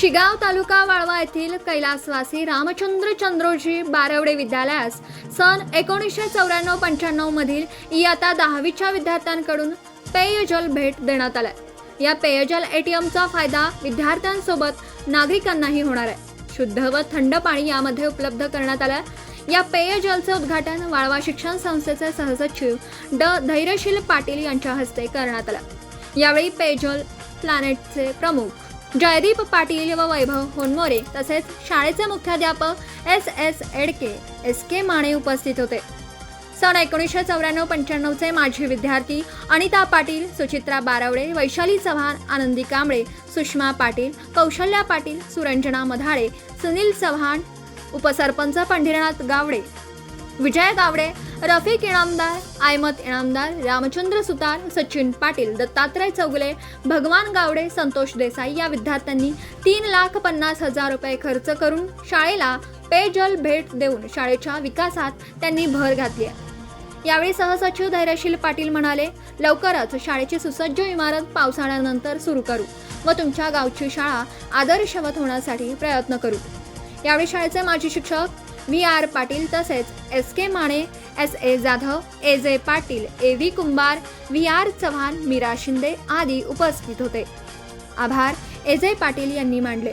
शिगाव तालुका वाळवा येथील कैलासवासी रामचंद्र चंद्रोजी बारवडे विद्यालयास सन एकोणीसशे चौऱ्याण्णव पंच्याण्णव मधील इयत्ता दहावीच्या विद्यार्थ्यांकडून पेयजल भेट देण्यात आलाय. या पेयजल एटीएमचा फायदा विद्यार्थ्यांसोबत नागरिकांनाही होणार आहे. शुद्ध व थंड पाणी यामध्ये उपलब्ध करण्यात आलं या पेयजलचं उद्घाटन वाळवा शिक्षण संस्थेचे सहसचिव ड धैर्यशील पाटील यांच्या हस्ते करण्यात आलं. यावेळी पेयजल प्लॅनेटचे प्रमुख जयदीप पाटील व वैभव होनमोरे तसेच शाळेचे मुख्याध्यापक S S Edake S K Mane उपस्थित होते. सन एकोणीसशे चौऱ्याण्णव पंच्याण्णवचे माजी विद्यार्थी अनिता पाटील सुचित्रा बारावडे वैशाली चव्हाण आनंदी कांबळे सुषमा पाटील कौशल्या पाटील सुरंजना मधाळे सुनील चव्हाण उपसरपंच पंढरीनाथ गावडे विजय गावडे रफिक इनामदार आयमत इनामदार रामचंद्र सुतार सचिन पाटील दत्तात्रय चौगले भगवान गावडे संतोष देसाई या विद्यार्थ्यांनी तीन लाख पन्नास हजार रुपये खर्च करून शाळेला पेयजल भेट देऊन शाळेच्या विकासात त्यांनी भर घातली आहे यावेळी सहसचिव धैर्यशील पाटील म्हणाले लवकरच शाळेची सुसज्ज इमारत पावसाळ्यानंतर सुरू करू व तुमच्या गावची शाळा आदर्शवत होण्यासाठी प्रयत्न करू. यावेळी शाळेचे माजी शिक्षक व्ही आर पाटील तसेच S K Mane S A Jadhav A J Patil A V Kumbhar V R Chavan Meera Shinde आदी उपस्थित होते. आभार. ए जे पाटील यांनी मांडले.